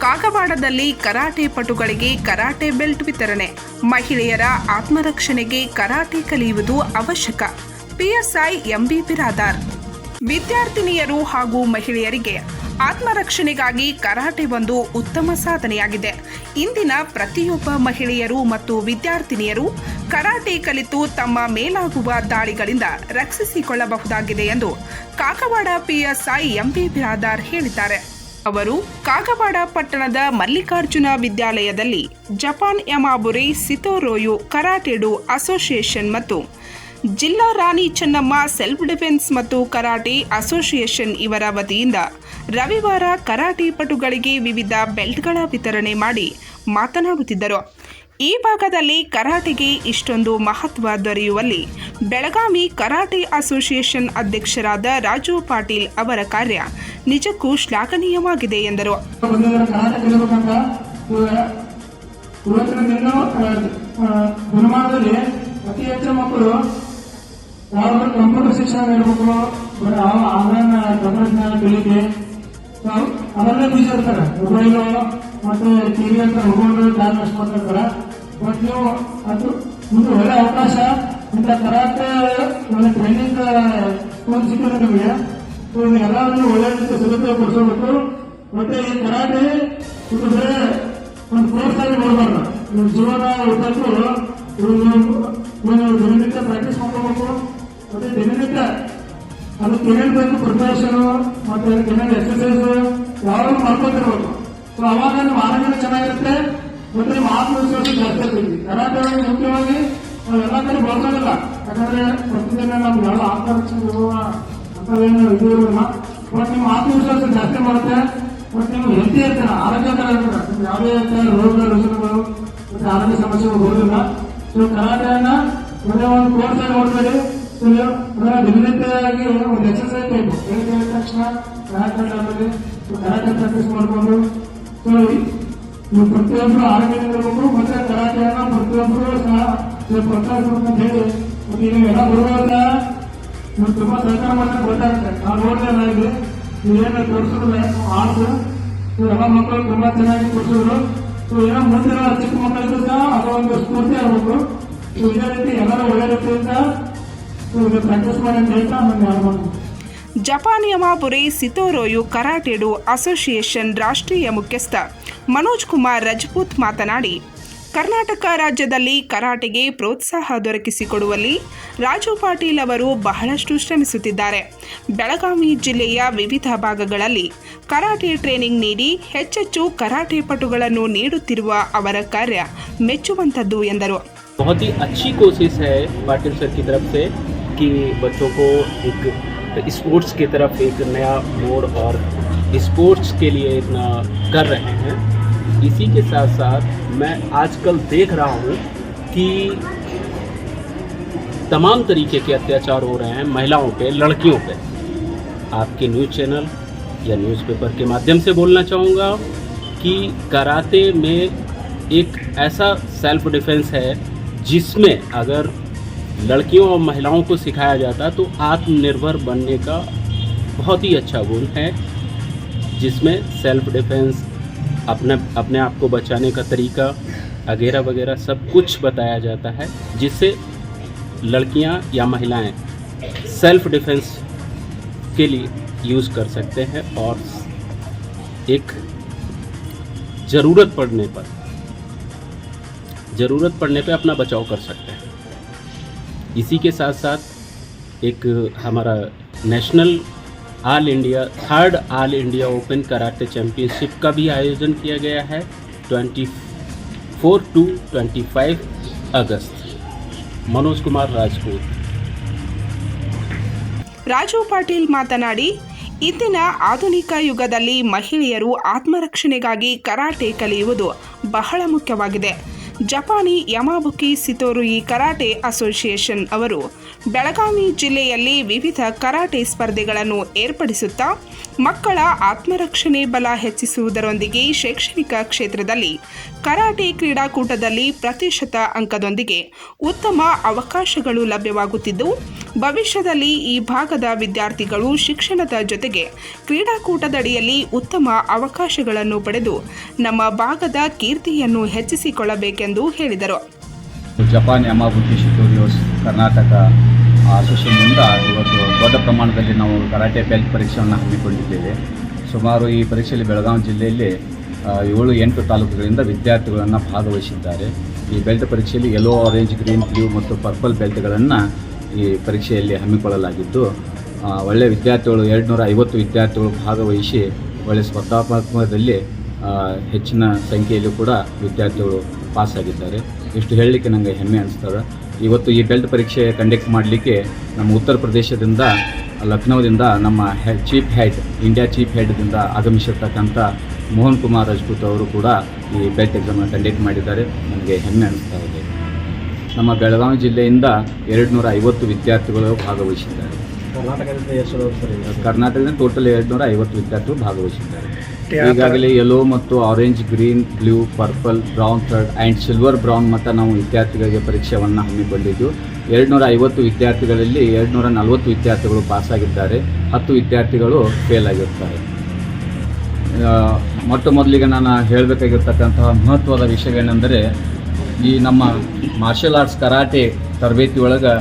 ಕಾಗವಾಡದಲ್ಲಿ karate ಪಟುಗಳಿಗೆ karate belt ವಿತರಣೆ. ಮಹಿಳೆಯರ ಆತ್ಮರಕ್ಷಣೆಗೆ ಕರಾಟೆ ಕಲಿಯುವುದು ಅವಶ್ಯಕ. PSI MB Biradar. ವಿದ್ಯಾರ್ಥಿನಿಯರು ಹಾಗೂ ಮಹಿಳೆಯರಿಗೆ ಆತ್ಮರಕ್ಷಣೆಗಾಗಿ ಕರಾಟೆ ಒಂದು ಉತ್ತಮ ಸಾಧನೆಯಾಗಿದೆ. ಇಂದಿನ ಪ್ರತಿಯೊಬ್ಬ ಮಹಿಳೆಯರು ಮತ್ತು ವಿದ್ಯಾರ್ಥಿನಿಯರು ಕರಾಟೆ ಕಲಿತು ತಮ್ಮ ಮೇಲಾಗುವ ದಾಳಿಗಳಿಂದ ರಕ್ಷಿಸಿಕೊಳ್ಳಬಹುದಾಗಿದೆ ಎಂದು ಕಾಕವಾಡ ಪಿಎಸ್ಐ ಎಂಬಿ ಬಿರಾದಾರ್ ಹೇಳಿದ್ದಾರೆ. ಅವರು ಕಾಗವಾಡ ಪಟ್ಟಣದ ಮಲ್ಲಿಕಾರ್ಜುನ ವಿದ್ಯಾಲಯದಲ್ಲಿ ಜಪಾನ್ ಯಮಾಬುರಿ ಸಿತೋರೋಯು ಕರಾಟೆಡು ಅಸೋಸಿಯೇಷನ್ ಮತ್ತು ಜಿಲ್ಲಾ ರಾಣಿ ಚೆನ್ನಮ್ಮ ಸೆಲ್ಫ್ ಡಿಫೆನ್ಸ್ ಮತ್ತು ಕರಾಟೆ ಅಸೋಸಿಯೇಷನ್ ಇವರ ವತಿಯಿಂದ ರವಿವಾರ ಕರಾಟೆ ಪಟುಗಳಿಗೆ ವಿವಿಧ ಬೆಲ್ಟ್ಗಳ ವಿತರಣೆ ಮಾಡಿ ಮಾತನಾಡುತ್ತಿದ್ದರು. ಈ ಭಾಗದಲ್ಲಿ ಕರಾಟೆಗೆ ಇಷ್ಟೊಂದು ಮಹತ್ವ ದೊರೆಯುವಲ್ಲಿ ಬೆಳಗಾವಿ ಕರಾಟೆ ಅಸೋಸಿಯೇಷನ್ ಅಧ್ಯಕ್ಷರಾದ ರಾಜು ಪಾಟೀಲ್ ಅವರ ಕಾರ್ಯ ನಿಜಕ್ಕೂ ಶ್ಲಾಘನೀಯವಾಗಿದೆ ಎಂದರು. ಅತಿ ನಾವು ಬೀಜ ಇರ್ತಾರೆ. ಮೊಬೈಲು ಮತ್ತೆ ಟಿವಿ ಅಂತ ತಗೊಂಡು ಟೈಮ್ ವೇಸ್ಟ್ ಮಾಡ್ತಿರ್ತಾರೆ ನೀವು ಅದು ಒಂದು ಒಳ್ಳೆ ಅವಕಾಶ. ಇಂಥ ಕರಾಟೆ ಒಂದು ಟ್ರೈನಿಂಗ್ ಸ್ಕೂಲ್ ಸಿಕ್ಕಿದೆ ನಿಮಗೆ. ಸೊ ಎಲ್ಲರೂ ಒಳ್ಳೆ ರೀತಿಯ ಸದುಪಯೋಗ ಪಡಿಸಬೇಕು ಮತ್ತೆ ಈ ಕರಾಟೆ ಇದು ಬರೇ ಒಂದು ಆಗಿ ನೋಡಬಾರ್ದು. ನಿಮ್ಮ ಜೀವನ ಉದ್ದಕ್ಕೂ ನೀವು ದಿನನಿತ್ಯ ಪ್ರಾಕ್ಟೀಸ್ ಮಾಡ್ಕೋಬೇಕು. ಮತ್ತೆ ದಿನನಿತ್ಯ ಅದಕ್ಕೆ ಏನೇನು ಬೇಕು ಪ್ರಿಪರೇಷನ್ ಮತ್ತೆ ಏನೇನು ಎಕ್ಸರ್ಸೈಸ್ ಯಾವಾಗ ಮಾಡ್ಕೊತಿರ್ಬೇಕು ಸೊ ಅವಾಗ ಆರೋಗ್ಯ ಚೆನ್ನಾಗಿರುತ್ತೆ. ನಿಮ್ಮ ಆತ್ಮವಿಶ್ವಾಸ ಜಾಸ್ತಿ ಆಗ್ತೈತಿ ಕರಾಟೆ ಒಳಗೆ ಮುಖ್ಯವಾಗಿ ಎಲ್ಲ ಕಡೆ ಬಳಸೋದಿಲ್ಲ ಯಾಕಂದ್ರೆ ಪ್ರತಿದಿನ ನಮ್ಗೆ ಎಲ್ಲ ಆತ್ಮರಕ್ಷಣೆ ಇರೋದಿಲ್ಲ. ಬಟ್ ನಿಮ್ಮ ಆತ್ಮವಿಶ್ವಾಸ ಜಾಸ್ತಿ ಮಾಡುತ್ತೆ. ಬಟ್ ನೀವು ಹೆಲ್ತಿ ಇರ್ತೀರ ಆರೋಗ್ಯಕರ ಇರ್ತೀರ. ನಿಮ್ಗೆ ಯಾವುದೇ ರೀತಿಯ ರೋಗ ರುಜಿನಗಳು ಮತ್ತೆ ಆರೋಗ್ಯ ಸಮಸ್ಯೆಗಳು ಬರೋದಿಲ್ಲ ಸೊ ಕರಾಟೆಯನ್ನ ಒಂದೇ ಒಂದು ಕೋರ್ಸ್ ಆಗಿ ನೋಡ್ಬೇಡಿ. ಅದನ್ನ ದಿನನಿತ್ಯವಾಗಿ ಒಂದು ಎಕ್ಸಸೈಸ್ ಬೇಕು ಹೇಳಿದ ತಕ್ಷಣ ಕರಾಟೆ ಕರಾಟೆ ಪ್ರಾಕ್ಟೀಸ್ ಮಾಡ್ಕೊಂಡು. ಸೊ ನೀವು ಪ್ರತಿಯೊಬ್ಬರು ಆರೋಗ್ಯದಿಂದ ಇರಬೇಕು ಮತ್ತೆ ಕರಾಟೆಯನ್ನ ಪ್ರತಿಯೊಬ್ಬರು ಸಹ ಪ್ರೋತ್ಸಾಹಿಸಬೇಕು ಅಂತ ಹೇಳಿ. ಮತ್ತೆ ನೀವು ಎಲ್ಲ ಬರುವಾಗ ಇವ್ರು ತುಂಬಾ ಸಹಕಾರ ಮಾಡಿದ್ರೆ ಗೊತ್ತಾಗುತ್ತೆ ನಾವು ನೋಡಿದ್ರೆ ನನಗೆ ನೀವೇನು ತೋರಿಸಿದ್ರೆ ಆಡ್ತು ಸೊ ಎಲ್ಲ ಮಕ್ಕಳು ತುಂಬಾ ಚೆನ್ನಾಗಿ ತೋರಿಸಿದ್ರು ಸೊ ಏನೋ ಮುಂದಿನ ಚಿಕ್ಕ ಮಕ್ಕಳಿಗೂ ಸಹ ಅದು ಒಂದು ಸ್ಫೂರ್ತಿ ಆಗಬೇಕು. ಇದೇ ರೀತಿ ಎಲ್ಲರೂ ಒಳ್ಳೆ ರೀತಿಯಿಂದ ಇದು ಪ್ರಾಕ್ಟೀಸ್ ಮಾಡಿ ಅಂತ ಹೇಳ್ತಾ ನಾನು ಹೇಳ್ಬೋದು ಜಪಾನ್ ಯಮಾಪುರಿ ಸಿತೋರೋಯು ಕರಾಟೆಡು ಅಸೋಸಿಯೇಷನ್ ರಾಷ್ಟ್ರೀಯ ಮುಖ್ಯಸ್ಥ. ಮನೋಜ್ ಕುಮಾರ್ ರಜಪೂತ್ ಮಾತನಾಡಿ ಕರ್ನಾಟಕ ರಾಜ್ಯದಲ್ಲಿ ಕರಾಟೆಗೆ ಪ್ರೋತ್ಸಾಹ ದೊರಕಿಸಿಕೊಡುವಲ್ಲಿ ರಾಜು ಪಾಟೀಲ್ ಅವರು ಬಹಳಷ್ಟು ಶ್ರಮಿಸುತ್ತಿದ್ದಾರೆ ಬೆಳಗಾವಿ ಜಿಲ್ಲೆಯ ವಿವಿಧ ಭಾಗಗಳಲ್ಲಿ ಕರಾಟೆ ಟ್ರೈನಿಂಗ್ ನೀಡಿ ಹೆಚ್ಚೆಚ್ಚು ಕರಾಟೆ ಪಟುಗಳನ್ನು ನೀಡುತ್ತಿರುವ ಅವರ ಕಾರ್ಯ ಮೆಚ್ಚುವಂಥದ್ದು ಎಂದರು बहुत ही अच्छी कोशिश है पाटिल सर की तरफ से कि बच्चों को एक स्पोर्ट्स की तरफ एक नया मोड़ और स्पोर्ट्स के लिए एक न कर रहे हैं इसी के साथ साथ मैं आजकल देख रहा हूँ कि तमाम तरीके के अत्याचार हो रहे हैं महिलाओं पे, लड़कियों पे। आपके न्यूज़ चैनल या न्यूज़पेपर के माध्यम से बोलना चाहूँगा कि कराते में एक ऐसा सेल्फ डिफेंस है जिसमें अगर लड़कियों और महिलाओं को सिखाया जाता तो आत्मनिर्भर बनने का बहुत ही अच्छा गुण है, जिसमें सेल्फ डिफेंस अपने अपने आप को बचाने का तरीका वगैरह वगैरह सब कुछ बताया जाता है, जिससे लड़कियाँ या महिलाएँ सेल्फ डिफेंस के लिए यूज़ कर सकते हैं और एक ज़रूरत पड़ने पर, ज़रूरत पड़ने पे अपना बचाव कर सकते हैं। इसी के साथ साथ एक हमारा national all India third all India open karate championship का भी आयोजन किया गया है 24 टू 25 अगस्त मनोज कुमार राजपूत ರಾಜು ಪಾಟೀಲ್ ಮಾತನಾಡಿ ಇಂದಿನ ಆಧುನಿಕ ಯುಗದಲ್ಲಿ ಮಹಿಳೆಯರು ಆತ್ಮರಕ್ಷಣೆಗಾಗಿ ಕರಾಟೆ ಕಲಿಯುವುದು ಬಹಳ ಮುಖ್ಯವಾಗಿದೆ ಜಪಾನಿ ಯಮಾಬುಕಿ ಸಿತೋರುಯಿ ಕರಾಟೆ ಅಸೋಸಿಯೇಷನ್ ಅವರು ಬೆಳಗಾವಿ ಜಿಲ್ಲೆಯಲ್ಲಿ ವಿವಿಧ ಕರಾಟೆ ಸ್ಪರ್ಧೆಗಳನ್ನು ಏರ್ಪಡಿಸುತ್ತಾ, ಮಕ್ಕಳ ಆತ್ಮರಕ್ಷಣೆ ಬಲ ಹೆಚ್ಚಿಸುವುದರೊಂದಿಗೆ ಶೈಕ್ಷಣಿಕ ಕ್ಷೇತ್ರದಲ್ಲಿ ಕರಾಟೆ ಕ್ರೀಡಾಕೂಟದಲ್ಲಿ ಪ್ರತಿಶತ ಅಂಕದೊಂದಿಗೆ ಉತ್ತಮ ಅವಕಾಶಗಳು ಲಭ್ಯವಾಗುತ್ತಿದ್ದು, ಭವಿಷ್ಯದಲ್ಲಿ ಈ ಭಾಗದ ವಿದ್ಯಾರ್ಥಿಗಳು ಶಿಕ್ಷಣದ ಜೊತೆಗೆ ಕ್ರೀಡಾಕೂಟದಡಿಯಲ್ಲಿ ಉತ್ತಮ ಅವಕಾಶಗಳನ್ನು ಪಡೆದು ನಮ್ಮ ಭಾಗದ ಕೀರ್ತಿಯನ್ನು ಹೆಚ್ಚಿಸಿಕೊಳ್ಳಬೇಕೆಂದು ಹೇಳಿದರು. ಜಪಾನ್ ಯಮಾಗುಚಿ ಶಿಟೋರಿಯೋಸ್ ಕರ್ನಾಟಕ ಅಸೋಸಿಯೇಷನ್ನಿಂದ ಇವತ್ತು ದೊಡ್ಡ ಪ್ರಮಾಣದಲ್ಲಿ ನಾವು ಕರಾಟೆ ಬೆಲ್ಟ್ ಪರೀಕ್ಷೆಯನ್ನು ಹಮ್ಮಿಕೊಂಡಿದ್ದೇವೆ. ಸುಮಾರು ಈ ಪರೀಕ್ಷೆಯಲ್ಲಿ ಬೆಳಗಾವಿ ಜಿಲ್ಲೆಯಲ್ಲಿ ಏಳು ಎಂಟು ತಾಲೂಕುಗಳಿಂದ ವಿದ್ಯಾರ್ಥಿಗಳನ್ನು ಭಾಗವಹಿಸಿದ್ದಾರೆ. ಈ ಬೆಲ್ಟ್ ಪರೀಕ್ಷೆಯಲ್ಲಿ ಯೆಲ್ಲೋ ಆರೆಂಜ್ ಗ್ರೀನ್ ಬ್ಲೂ ಮತ್ತು ಪರ್ಪಲ್ ಬೆಲ್ಟ್ಗಳನ್ನು ಈ ಪರೀಕ್ಷೆಯಲ್ಲಿ ಹಮ್ಮಿಕೊಳ್ಳಲಾಗಿದ್ದು ಒಳ್ಳೆಯ ವಿದ್ಯಾರ್ಥಿಗಳು ಎರಡುನೂರ ಐವತ್ತು ವಿದ್ಯಾರ್ಥಿಗಳು ಭಾಗವಹಿಸಿ ಒಳ್ಳೆಯ ಸ್ಪರ್ಧಾತ್ಮಕದಲ್ಲಿ ಹೆಚ್ಚಿನ ಸಂಖ್ಯೆಯಲ್ಲೂ ಕೂಡ ವಿದ್ಯಾರ್ಥಿಗಳು ಪಾಸಾಗಿದ್ದಾರೆ. ಇಷ್ಟು ಹೇಳಲಿಕ್ಕೆ ನನಗೆ ಹೆಮ್ಮೆ ಅನಿಸ್ತದೆ. ಇವತ್ತು ಈ ಬೆಲ್ಟ್ ಪರೀಕ್ಷೆ ಕಂಡಕ್ಟ್ ಮಾಡಲಿಕ್ಕೆ ನಮ್ಮ ಉತ್ತರ ಪ್ರದೇಶದಿಂದ ಲಕ್ನೋದಿಂದ ನಮ್ಮ ಹೆ ಚೀಫ್ ಹೆಡ್ ಇಂಡಿಯಾ ಚೀಫ್ ಹೆಡ್ದಿಂದ ಆಗಮಿಸಿರ್ತಕ್ಕಂಥ ಮೋಹನ್ ಕುಮಾರ್ ರಜಪೂತ್ ಅವರು ಕೂಡ ಈ ಬೆಲ್ಟ್ ಎಕ್ಸಾಮನ್ನು ಕಂಡಕ್ಟ್ ಮಾಡಿದ್ದಾರೆ. ನನಗೆ ಹೆಮ್ಮೆ ಅನಿಸ್ತಾ ಇದೆ. ನಮ್ಮ ಬೆಳಗಾವಿ ಜಿಲ್ಲೆಯಿಂದ ಎರಡು ನೂರ ಐವತ್ತು ವಿದ್ಯಾರ್ಥಿಗಳು ಭಾಗವಹಿಸಿದ್ದಾರೆ. ಕರ್ನಾಟಕದಿಂದ ಎಷ್ಟು ಎರಡು ಕರ್ನಾಟಕದಿಂದ ಟೋಟಲ್ ಎರಡುನೂರ ಐವತ್ತು ವಿದ್ಯಾರ್ಥಿಗಳು ಭಾಗವಹಿಸಿದ್ದಾರೆ. ಈಗಾಗಲೇ ಯೆಲ್ಲೋ ಮತ್ತು orange green blue purple brown third and silver brown ಮತ್ತು ನಾವು ವಿದ್ಯಾರ್ಥಿಗಳಿಗೆ ಪರೀಕ್ಷೆಯನ್ನು ಹಮ್ಮಿಕೊಂಡಿದ್ದು. ಎರಡುನೂರ ಐವತ್ತು ವಿದ್ಯಾರ್ಥಿಗಳಲ್ಲಿ ಎರಡುನೂರ ನಲವತ್ತು ವಿದ್ಯಾರ್ಥಿಗಳು ಪಾಸಾಗಿದ್ದಾರೆ ಹತ್ತು ವಿದ್ಯಾರ್ಥಿಗಳು ಫೇಲ್ ಆಗಿರ್ತಾರೆ. ಮೊಟ್ಟ ಮೊದಲಿಗೆ ನಾನು ಹೇಳಬೇಕಾಗಿರ್ತಕ್ಕಂತಹ ಮಹತ್ವದ ವಿಷಯವೇನೆಂದರೆ, ಈ ನಮ್ಮ ಮಾರ್ಷಲ್ ಆರ್ಟ್ಸ್ ಕರಾಟೆ ತರಬೇತಿ ಒಳಗೆ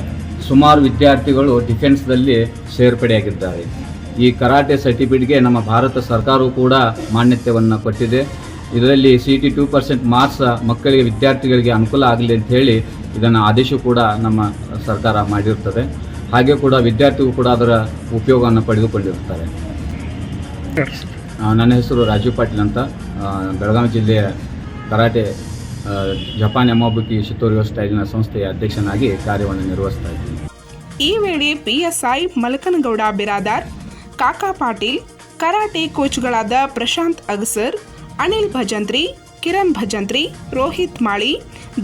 ಸುಮಾರು ವಿದ್ಯಾರ್ಥಿಗಳು ಡಿಫೆನ್ಸ್ದಲ್ಲಿ ಸೇರ್ಪಡೆಯಾಗಿದ್ದಾರೆ. ಈ ಕರಾಟೆ ಸರ್ಟಿಫಿಕೇಟ್ಗೆ ನಮ್ಮ ಭಾರತ ಸರ್ಕಾರವು ಕೂಡ ಮಾನ್ಯತೆಯನ್ನು ಕೊಟ್ಟಿದೆ. ಇದರಲ್ಲಿ C T two percent marks ಮಕ್ಕಳಿಗೆ, ವಿದ್ಯಾರ್ಥಿಗಳಿಗೆ ಅನುಕೂಲ ಆಗಲಿ ಅಂತ ಹೇಳಿ ಇದನ್ನು ಆದೇಶ ಕೂಡ ನಮ್ಮ ಸರ್ಕಾರ ಮಾಡಿರ್ತದೆ. ಹಾಗೆ ಕೂಡ ವಿದ್ಯಾರ್ಥಿಗಳು ಕೂಡ ಅದರ ಉಪಯೋಗವನ್ನು ಪಡೆದುಕೊಂಡಿರ್ತಾರೆ ನನ್ನ ಹೆಸರು ರಾಜೀವ್ ಪಾಟೀಲ್ ಅಂತ. ಬೆಳಗಾವಿ ಜಿಲ್ಲೆಯ ಕರಾಟೆ ಜಪಾನ್ ಎಮಾಬುಕಿ ಶಿತೋರಿಯೋ ಸ್ಟೈಲ್ನ ಸಂಸ್ಥೆಯ ಅಧ್ಯಕ್ಷನಾಗಿ ಕಾರ್ಯವನ್ನು ನಿರ್ವಹಿಸ್ತಾ ಇದ್ದೀನಿ. ಈ ವೇಳೆ ಪಿಎಸ್ಐ ಮಲಕನಗೌಡ ಬಿರಾದಾರ್ ಕಾಕಾ ಪಾಟೀಲ್, ಕರಾಟೆ ಕೋಚ್ಗಳಾದ ಪ್ರಶಾಂತ್ ಅಗಸರ್, ಅನಿಲ್ ಭಜಂತ್ರಿ, ಕಿರಣ್ ಭಜಂತ್ರಿ, ರೋಹಿತ್ ಮಾಳಿ,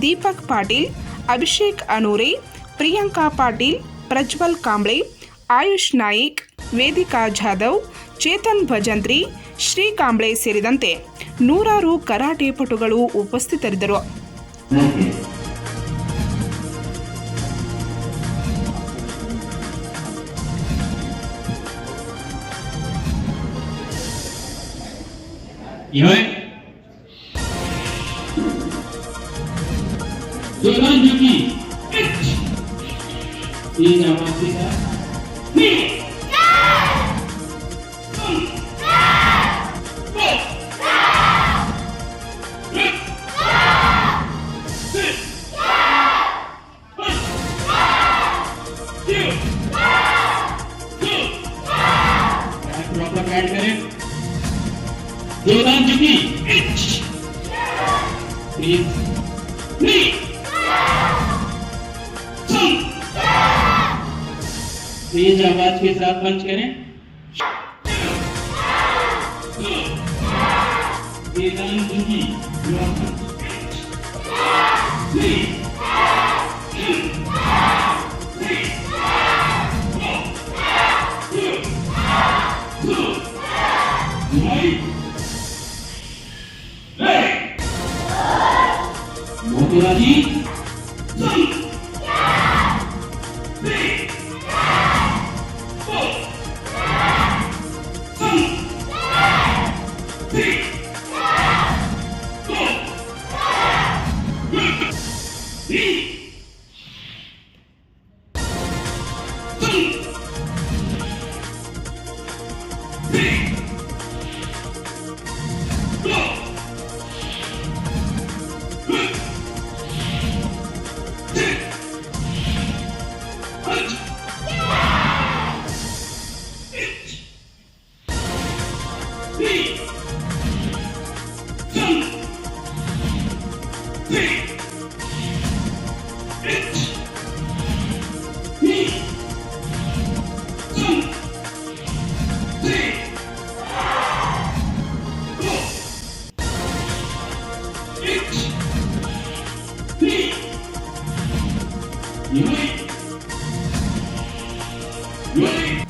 ದೀಪಕ್ ಪಾಟೀಲ್, ಅಭಿಷೇಕ್ ಅನೂರಿ, ಪ್ರಿಯಾಂಕಾ ಪಾಟೀಲ್, ಪ್ರಜ್ವಲ್ ಕಾಂಬ್ಳೆ, ಆಯುಷ್ ನಾಯಿಕ್, ವೇದಿಕಾ ಜಾಧವ್, ಚೇತನ್ ಭಜಂತ್ರಿ, ಶ್ರೀ ಕಾಂಬ್ಳೆ ಸೇರಿದಂತೆ ನೂರಾರು ಕರಾಟೆ ಪಟುಗಳು ಉಪಸ್ಥಿತರಿದ್ದರು. 因为九万人民，一两万人民。तेज आवाज़ के साथ पंच करें वेदांत जी.